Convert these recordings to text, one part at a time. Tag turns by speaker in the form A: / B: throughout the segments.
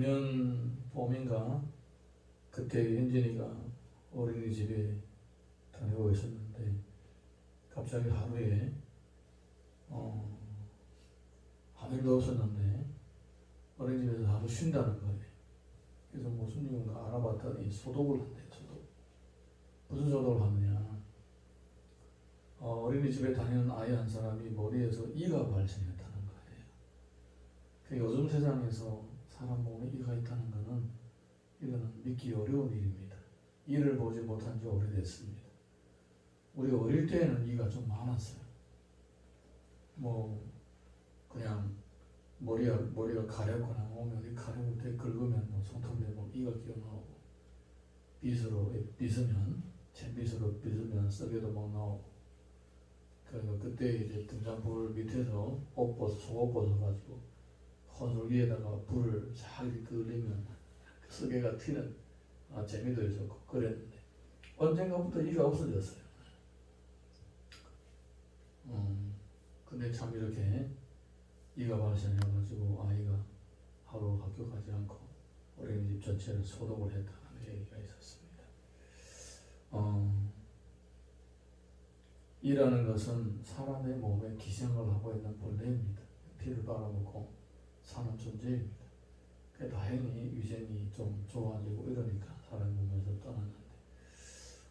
A: 금년 봄인가 그때 현진이가 어린이집에 다니고 있었는데 갑자기 하루에 어, 하늘도 없었는데 어린이집에서 하루 쉰다는 거예요. 그래서 무슨 이유인가 알아봤더니 소독을 한대요. 소독. 무슨 소독을 하느냐? 어, 어린이집에 다니는 아이 한 사람이 머리에서 이가 발생했다는 거예요. 그 요즘 세상에서 사람 몸에 이가 있다는 것은 이거는 믿기 어려운 일입니다. 이를 보지 못한 지 오래됐습니다. 우리 어릴 때는 이가 좀 많았어요. 뭐 그냥 머리가 머리가 가렵거나 몸이 가려울 때 긁으면 뭐 손톱에 뭐 이가 끼어 나오고 빗으로 빗으면 잿빗으로 빗으면 썩에도 막 나오고 그래서 그때 이제 등산불 밑에서 옷 벗어 속옷 벗어가지고 헌솔기에다가 불을 싹 끓이면 그 썩에가 튀는 아, 재미도 있었고 그랬는데 언젠가부터 이가 없어졌어요. 음, 근데 참 이렇게 이가 발생해가지고 아이가 하루 학교 가지 않고 어린이집 전체를 소독을 했다는 얘기가 있었습니다. 어, 이라는 것은 사람의 몸에 기생을 하고 있는 벌레입니다. 피를 빨아먹고 사는 존재입니다. 그 다행히 위생이 좀 좋아지고 이러니까 사람 몸에서 떠났는데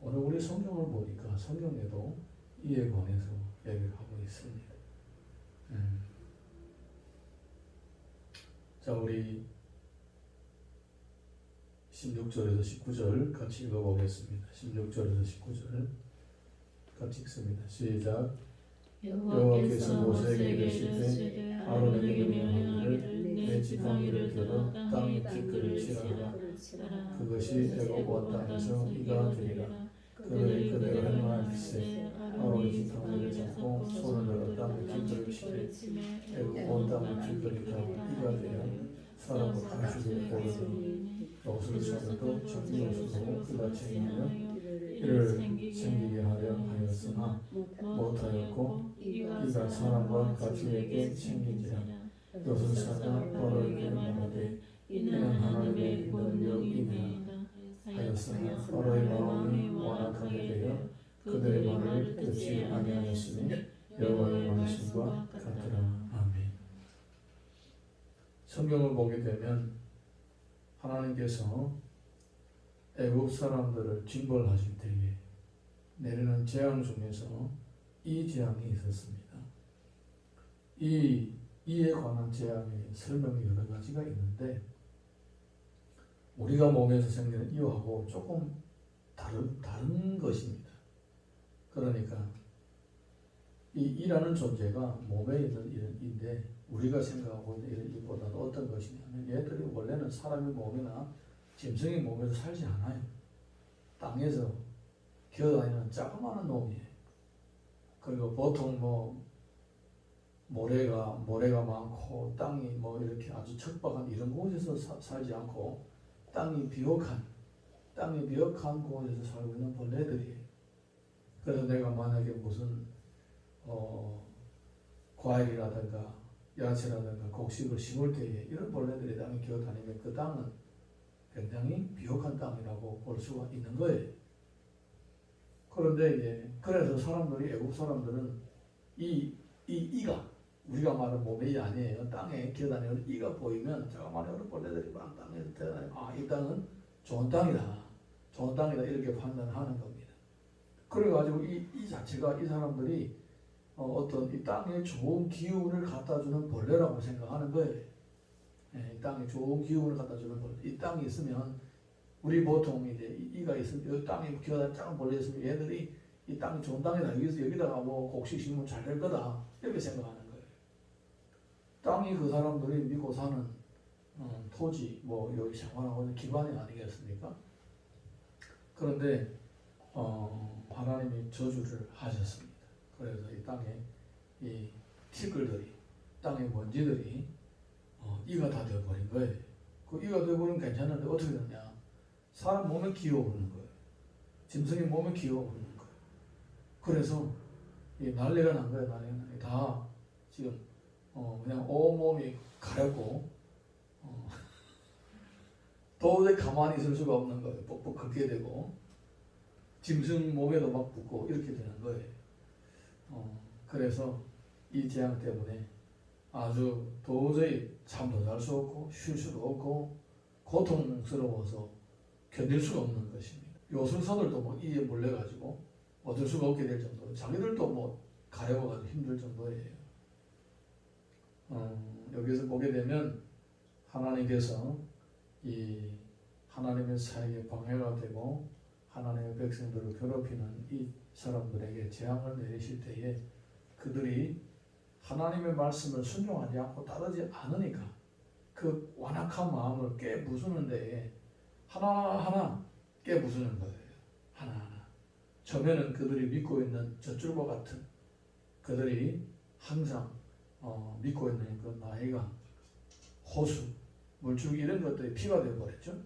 A: 오늘 우리 성경을 보니까 성경에도 이에 관해서 얘기를 하고 있습니다. 음. 자 우리 16절에서 19절 같이 읽어보겠습니다. 16절에서 19절 같이 읽습니다. 시작
B: 여호와께서 모세에게 이르시되 아론에게 명령하기를 내 지팡이를 들어 땅에 티끌을 치라.
A: 그것이 애굽 온 땅에서 이가 되리라. 그들이 그대로 행하일세 아론이 지팡이를 잡고 손을 들어 땅에 티끌을 치되 애굽 온 땅에 티끌이 다 이가 되어 사람을 가축에 오르니 옷을 쳐도 정리 옷으로 그같이 하며 이를 생기게 하려 하였으나 못하였고 이가 사람과 가축에게 생긴지라. 사자 바로에게 말하되 이는 하나님의 능력이니라 하였으나 바로의 마음이 완악하게 되어 그들의 말을 듣지 아니하였으니 여호와의 말씀과 같더라. 아멘. 성경을 보게 되면 하나님께서 애굽 사람들을 징벌하실 때에 내리는 재앙 중에서 이 재앙이 있었습니다. 이 이에 관한 재앙의 설명이 여러 가지가 있는데 우리가 몸에서 생기는 이하고 조금 다른 다른 것입니다. 그러니까 이 이라는 존재가 몸에 있는 일인데 우리가 생각하고 있는 일보다는 어떤 것이냐면 얘들이 원래는 사람의 몸이나 짐승의 몸에서 살지 않아요. 땅에서 기어다니는 자그마한 놈이에요. 그리고 보통 뭐 모래가 모래가 많고 땅이 뭐 이렇게 아주 척박한 이런 곳에서 사, 살지 않고 땅이 비옥한 땅이 비옥한 곳에서 살고 있는 벌레들이에요. 그래서 내가 만약에 무슨 어 과일이라든가 야채라든가 곡식을 심을 때에 이런 벌레들이 땅에 기어다니면 그 땅은 굉장히 비옥한 땅이라고 볼 수가 있는 거예요. 그런데 이제 그래서 사람들이 애국 사람들은 이, 이 이가 우리가 말하는 몸의 이 아니에요. 땅에 기어다니는 이가 보이면 자그마한 여러 벌레들이 막 땅에서 태어나요. 아, 이 땅은 좋은 땅이다. 좋은 땅이다. 이렇게 판단하는 겁니다. 그래가지고 이, 이 자체가 이 사람들이 어, 떤이 땅에 좋은 기운을 갖다 주는 벌레라고 생각하는 거예요. 예, 이 땅에 좋은 기운을 갖다 주는 벌레. 이 땅이 있으면 우리 보통 이제 이가 있으면 이 땅에 기어다니는 작은 벌레 있으면 얘들이 이 땅이 좋은 땅이다. 여기서 여기다가 뭐 곡식 심으면 잘 될 거다. 이렇게 생각하는 거예요. 땅이 그 사람들이 믿고 사는 음, 토지, 뭐 여기 생활하고 있는 기반이 아니겠습니까? 그런데 어, 하나님이 저주를 하셨습니다. 그래서 이 땅에 이 티끌들이 땅의 먼지들이 어, 이가 다 되어버린 거예요. 그 이가 되어버리면 괜찮은데 어떻게 되냐? 사람 몸에 기어오르는 거예요. 짐승의 몸에 기어오르는 거예요. 그래서 이 난리가 난 거예요. 난리가 난 거예요. 다 지금 어, 그냥 온몸이 가렵고 어, 도저히 가만히 있을 수가 없는 거예요. 뻑뻑 걷게 되고 짐승 몸에도 막 붙고 이렇게 되는 거예요. 어, 그래서 이 재앙 때문에 아주 도저히 잠도 잘 수 없고 쉴 수도 없고 고통스러워서 견딜 수가 없는 것입니다. 요술사들도 뭐 이에 몰려가지고 어쩔 수가 없게 될 정도로 자기들도 뭐 가려워가지고 힘들 정도예요. 어, 여기서 보게 되면 하나님께서 이 하나님의 사역에 방해가 되고 하나님의 백성들을 괴롭히는 이 사람들에게 재앙을 내리실 때에 그들이 하나님의 말씀을 순종하지 않고 따르지 않으니까 그 완악한 마음을 깨부수는 데에 하나하나 깨부수는 거예요. 하나하나. 처음에는 그들이 믿고 있는 젖줄과 같은 그들이 항상 어, 믿고 있는 그 나이가 호수, 물줄기 이런 것들이 피가 되어버렸죠.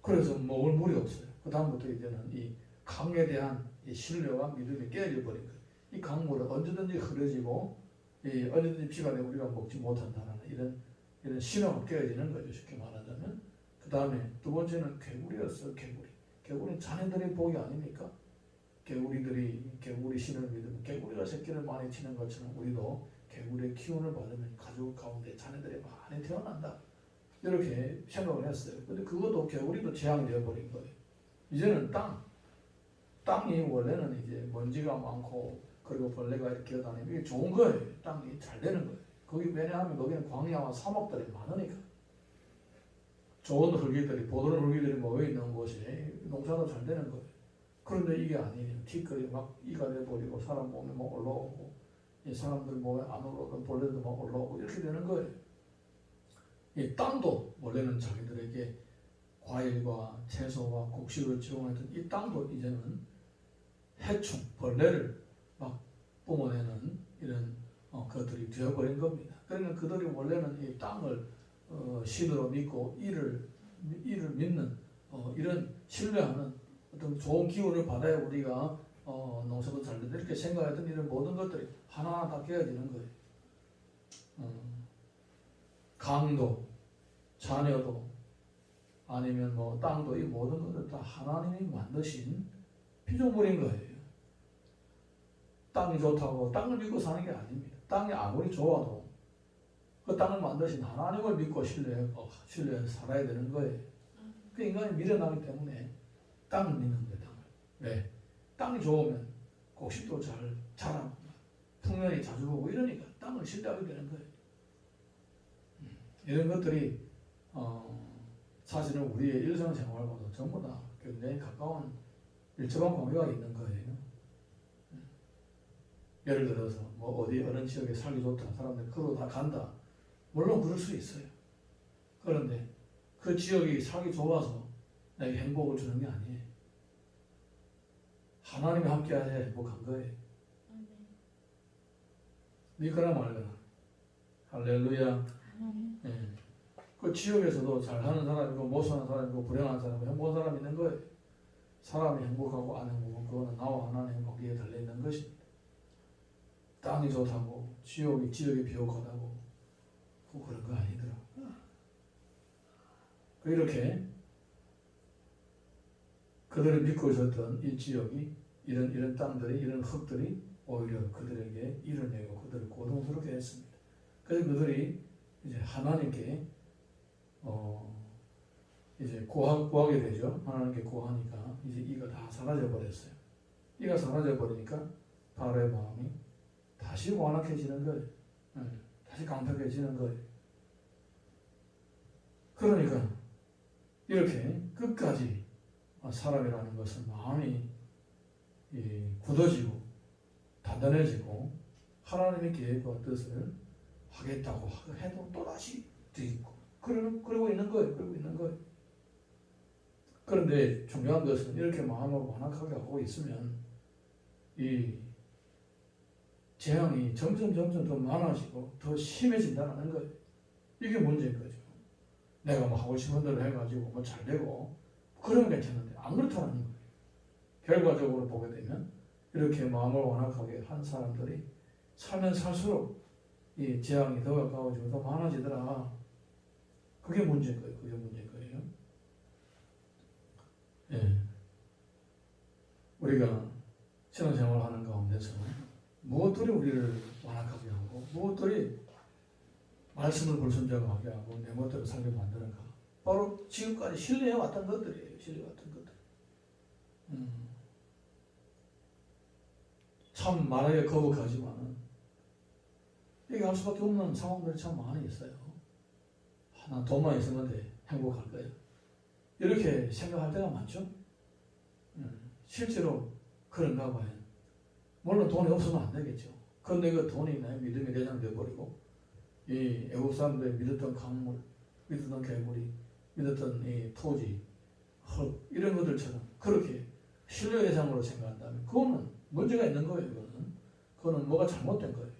A: 그래서 먹을 물이 없어요. 그 다음부터 이제는 이 강에 대한 이 신뢰와 믿음이 깨어져 버린 거예요. 이 강물은 언제든지 흐려지고 이 언제든지 피가 되고 우리가 먹지 못한다는 이런 이런 신호가 깨어지는 거죠. 쉽게 말하자면 그 다음에 두 번째는 개구리였어요. 개구리. 개구리는 자네들의 복이 아닙니까? 개구리들이 개구리 신을 믿으면 개구리가 새끼를 많이 치는 것처럼 우리도 개구리의 기운을 받으면 가족 가운데 자네들이 많이 태어난다. 이렇게 생각을 했어요. 근데 그것도 개구리도 재앙이 되어 버린 거예요. 이제는 땅. 땅이 원래는 이제 먼지가 많고 그리고 벌레가 이렇게 기어다니면 이게 좋은 거예요. 땅이 잘 되는 거예요. 거기 왜냐하면 거기는 광야와 사막들이 많으니까. 좋은 흙이들이 보드는 흙이들이 모여 있는 곳이 농사도 잘 되는 거예요. 그런데 이게 아니에요. 티끌이 막 이가 돼버리고 사람 몸에 막 올라오고 이 사람들 몸에 안 올라오던 벌레도 막 올라오고 이렇게 되는 거예요. 이 땅도 원래는 자기들에게 과일과 채소와 곡식을 제공했던 이 땅도 이제는 해충, 벌레를 막 뿜어내는 이런 어, 것들이 되어버린 겁니다. 그러니까 그들이 원래는 이 땅을 어, 신으로 믿고 이를 이를 믿는 어, 이런 신뢰하는 어떤 좋은 기운을 받아야 우리가 어, 농사도 잘 된다 이렇게 생각했던 이런 모든 것들이 하나하나 다 깨어지는 거예요. 어, 강도, 자녀도 아니면 뭐 땅도 이 모든 것들 다 하나님이 만드신 피조물인 거예요. 땅이 좋다고 땅을 믿고 사는 게 아닙니다. 땅이 아무리 좋아도 그 땅을 만드신 하나님을 믿고 신뢰, 어, 신뢰해서 살아야 되는 거예요. 그 인간이 미련하기 때문에 땅을 믿는 거예요. 땅을. 왜? 땅이 좋으면 곡식도 잘 자라고 풍년이 자주 오고 이러니까 땅을 신뢰하게 되는 거예요. 음, 이런 것들이 어, 사실은 우리의 일상생활과도 전부 다 굉장히 가까운 일정한 관계가 있는 거예요. 음. 예를 들어서 뭐 어디 어느 지역에 살기 좋다 사람들 그로 다 간다 물론 그럴 수 있어요. 그런데 그 지역이 살기 좋아서 내게 행복을 주는 게 아니에요. 하나님이 함께 하셔야 행복한 거예요. 믿거나 말거나. 할렐루야. 예. 그 지역에서도 잘하는 사람이고 못 사는 사람이고 불행한 사람이고 행복한 사람이 있는 거예요. 사람이 행복하고 안 행복은 그거는 나와 하나님 거기에 달려 있는 것입니다. 땅이 좋다고 지역이 지역이 비옥하다고 그 그런 거 아니더라. 그 이렇게 그들이 믿고 있었던 이 지역이 이런 이런 땅들이 이런 흙들이 오히려 그들에게 일을 내고 그들을 고통스럽게 했습니다. 그래서 그들이 이제 하나님께 어 이제 구하, 구하게 되죠. 하나님께 구하니까 이제 이가 다 사라져 버렸어요. 이가 사라져 버리니까 바로의 마음이 다시 완악해지는 거예요. 예, 다시 강팍해지는 거예요. 그러니까 이렇게 끝까지 사람이라는 것은 마음이 이 굳어지고 단단해지고 하나님의 계획과 뜻을 하겠다고 해도 또다시 뒤집고 그러는 그러고 있는 거예요. 그러고 있는 거예요. 그런데 중요한 것은 이렇게 마음을 완악하게 하고 있으면 이 재앙이 점점 점점 더 많아지고 더 심해진다는 거예요. 이게 문제인 거죠. 내가 뭐 하고 싶은 대로 해가지고 뭐 잘 되고 그런 괜찮은데 안 그렇다는 거예요. 결과적으로 보게 되면 이렇게 마음을 완악하게 한 사람들이 살면 살수록 이 재앙이 더 가까워지고 더 많아지더라. 그게 문제인 거예요. 그게 문제인 거예요. 예. 우리가 신앙생활 하는 가운데서 무엇들이 우리를 완악하게 하고 무엇들이 말씀을 불순종하게 하고 내 멋대로 살게 만드는가. 바로 지금까지 신뢰해 왔던 것들이에요. 신뢰해 왔던 것들. 음. 참 말하기 거북하지만 얘기할 수밖에 없는 상황들이 참 많이 있어요. 하나 돈만 있으면 돼 행복할 거야 이렇게 생각할 때가 많죠. 음. 실제로 그런가 봐요 물론 돈이 없으면 안 되겠죠. 그런데 그 돈이 내 믿음의 대장 되어버리고 이 애국 사람들이 믿었던 강물, 믿었던 괴물이, 믿었던 이 토지, 흙 이런 것들처럼 그렇게 신뢰 대상으로 생각한다면 그거는 문제가 있는 거예요. 그거는 그거는 뭐가 잘못된 거예요.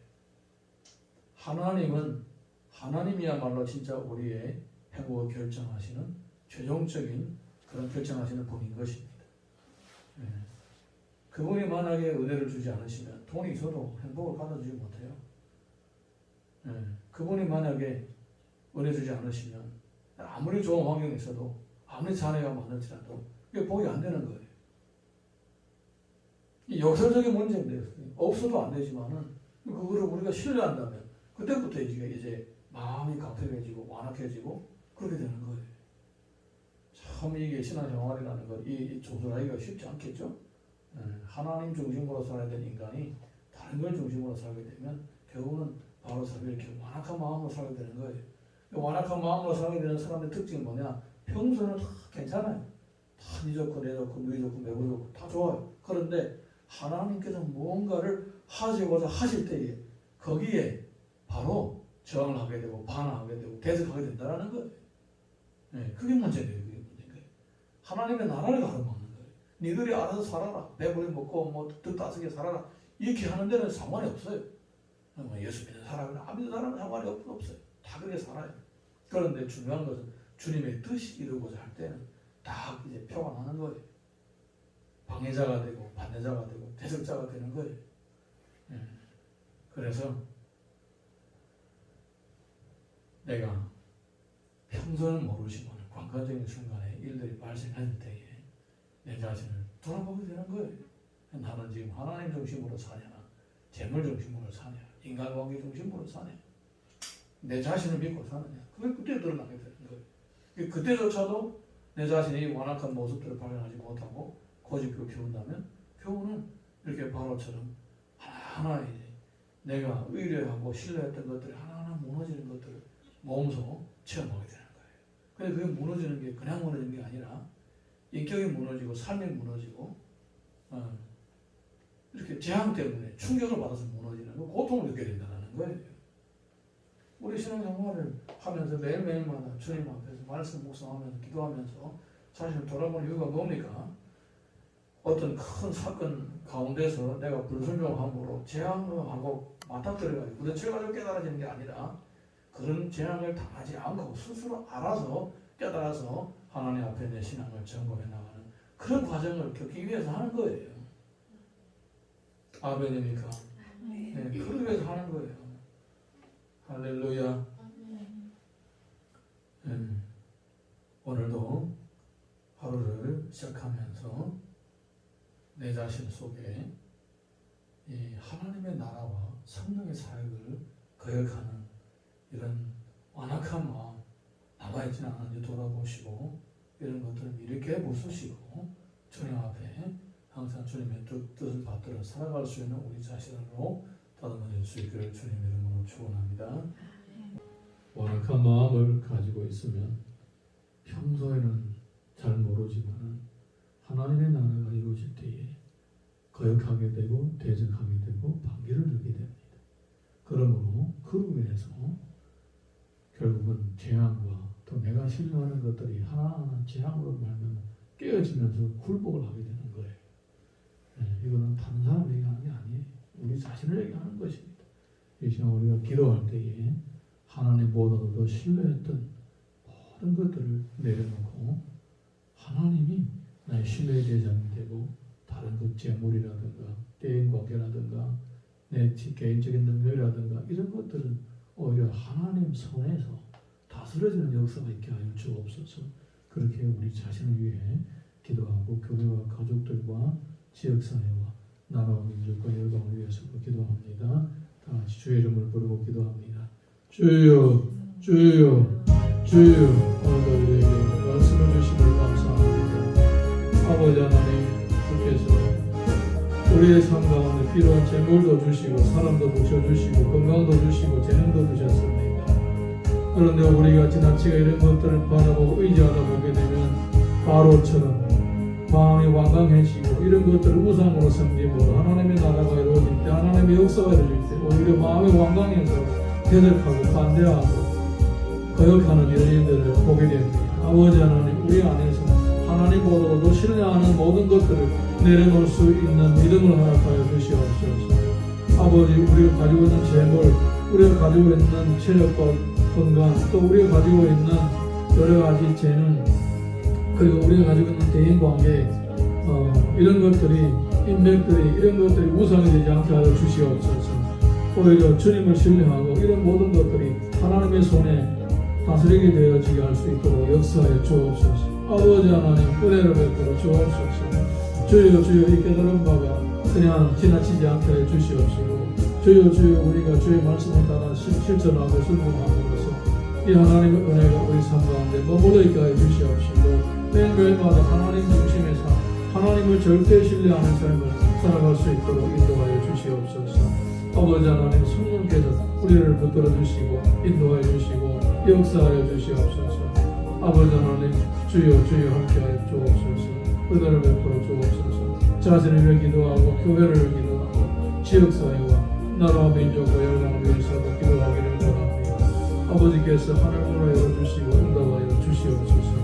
A: 하나님은 하나님이야말로 진짜 우리의 행복을 결정하시는 최종적인 그런 결정하시는 분인 것입니다. 예. 그분이 만약에 은혜를 주지 않으시면 돈이 있어도 행복을 가져주지 못해요. 예, 그분이 만약에 은혜 주지 않으시면 아무리 좋은 환경이 있어도 아무리 자녀가 많을지라도 이게 복이 안 되는 거예요. 이 역설적인 문제인데 없어도 안 되지만은 그거를 우리가 신뢰한다면 그때부터 이제 이제 마음이 가평해지고 완악해지고 그렇게 되는 거예요. 참 이게 신앙생활이라는 것이 조절하기가 쉽지 않겠죠. 예, 하나님 중심으로 살아야 되는 인간이 다른 걸 중심으로 살게 되면 결국은 바로 사람 이렇게 완악한 마음으로 살게 되는 거예요. 이 완악한 마음으로 살게 되는 사람의 특징이 뭐냐? 평소는 다 괜찮아요. 다니 좋고 내 좋고 누이 좋고 매부 좋고 다 좋아요. 그런데 하나님께서 무언가를 하시고자 하실 때에 거기에 바로 저항을 하게 되고 반항하게 되고 대적하게 된다는 거예요. 네, 그게 문제예요. 그게 문제인 거예요. 하나님의 나라를 가로막는 니들이 알아서 살아라. 배부리 먹고 뭐 뜻 따스게 살아라. 이렇게 하는 데는 상관이 없어요. 뭐 예수 믿는 사람이나 안 믿는 사람은 상관이 없, 없어요. 다 그렇게 살아요. 그런데 중요한 것은 주님의 뜻이 이루고자 할 때는 다 이제 나는 거예요. 방해자가 되고 반대자가 되고 대적자가 되는 거예요. 예. 그래서 내가 평소는 모르지만 관건적인 순간에 일들이 발생할 때에 내 자신을 돌아보게 되는 거예요. 나는 지금 하나님 중심으로 사냐, 재물 중심으로 사냐, 인간관계 중심으로 사냐, 내 자신을 믿고 사느냐. 그게 그때 드러나게 되는 거예요. 그때조차도 내 자신이 완악한 모습들을 발견하지 못하고 고집을 피운다면 교훈은 이렇게 바로처럼 하나하나 내가 의뢰하고 신뢰했던 것들이 하나하나 무너지는 것들을 몸소 체험하게 되는 거예요. 근데 그게 무너지는 게 그냥 무너지는 게 아니라 인격이 무너지고 삶이 무너지고 어, 이렇게 재앙 때문에 충격을 받아서 무너지는 그 고통을 느끼게 된다는 거예요. 우리 신앙생활을 하면서 매일매일마다 주님 앞에서 말씀 묵상하면서 기도하면서 자신을 돌아보는 이유가 뭡니까? 어떤 큰 사건 가운데서 내가 불순종함으로 재앙하고 맞닥뜨려가지고 부딪혀가지고 깨달아지는 게 아니라 그런 재앙을 당하지 않고 스스로 알아서 깨달아서 하나님 앞에 내 신앙을 점검해 나가는 그런 과정을 겪기 위해서 하는 거예요. 아멘입니까? 네, 그러기 위해서 하는 거예요. 할렐루야. 음, 오늘도 하루를 시작하면서 내 자신 속에 이 하나님의 나라와 성령의 사역을 거역하는 이런 완악한 마음 남아있지는 않은지 돌아보시고 이런 것들을 이렇게 부수시고 주님 앞에 항상 주님의 뜻, 뜻을 받들어 살아갈 수 있는 우리 자신으로 다듬어질 수 있기를 주님 이름으로 축원합니다.
C: 완악한 마음을 가지고 있으면 평소에는 잘 모르지만 하나님의 나라가 이루어질 때에 거역하게 되고 대적하게 되고 반기를 들게 됩니다. 그러므로 그로 인해서 결국은 재앙과 또 내가 신뢰하는 것들이 하나하나 재앙으로 말면 깨어지면서 굴복을 하게 되는 거예요. 네, 이거는 다른 사람 얘기하는 게 아니에요. 우리 자신을 얘기하는 것입니다. 이 시간 우리가 기도할 때에 하나님 보다도 신뢰했던 모든 것들을 내려놓고 하나님이 나의 신뢰의 대상이 되고 다른 것 재물이라든가 대인 관계라든가 내 개인적인 능력이라든가 이런 것들은 오히려 하나님 손에서 다스려지는 역사가 있게 하여 주옵소서. 그렇게 우리 자신을 위해 기도하고 교회와 가족들과
A: 지역사회와 나라와 민족과 열방을 위해서도 기도합니다. 다 같이 주의 이름을 부르고 기도합니다. 주여 주여 주여 오늘도 우리에게 말씀을 주시니 감사합니다. 아버지 하나님 주께서 우리의 삶 가운데 필요한 재물도 주시고 사람도 부셔주시고 건강도 주시고 주셨습니다. 그런데 우리가 지나치게 이런 것들을 바라보고 의지하다 보게 되면 바로처럼 마음이 완강해지고 이런 것들을 우상으로 섬김으로 하나님의 나라가 이루어질 때 하나님의 역사가 이루어질 때 오히려 마음이 완강해서 대적하고 반대하고 거역하는 이런 일들을 보게 됩니다. 아버지 하나님 우리 안에서 하나님 보다도 신뢰하는 모든 것들을 내려놓을 수 있는 믿음을 허락하여 주시옵소서. 아버지 우리가 가지고 있는 재물, 우리가 가지고 있는 체력과 건강, 또 우리가 가지고 있는 여러 가지 재능, 그리고 우리가 가지고 있는 대인 관계, 어, 이런 것들이 인맥들이 이런 것들이 우상이 되지 않게 하여 주시옵소서. 오히려 주님을 신뢰하고 이런 모든 것들이 하나님의 손에 다스리게 되어지게 할 수 있도록 역사하여 주옵소서. 아버지 하나님 은혜를 베풀어 주옵소서. 주여 주여 이 깨달은 바가 그냥 지나치지 않게 해 주시옵시고 주여 주여 우리가 주의 말씀을 따라 실- 실천하고 순종함으로써 이 하나님의 은혜가 우리 삶 가운데 머물러 있게 하여 주시옵시고 매일매일마다 하나님 중심의 삶 하나님을 절대 신뢰하는 삶을 살아갈 수 있도록 인도하여 주시옵소서. 아버지 하나님 성령께서 우리를 붙들어 주시고 인도하여 주시고 역사하여 주시옵소서. 아버지 하나님 주여 주여 함께하여 주옵소서. 은혜를 베풀어 주옵소서. 자신을 위해 기도하고 교회를 기도하고 지역사회와 나라와 민족과 열방을 위해서도 기도하기를 아버지께서 하늘문을 열어주시고 응답하여 주시옵소서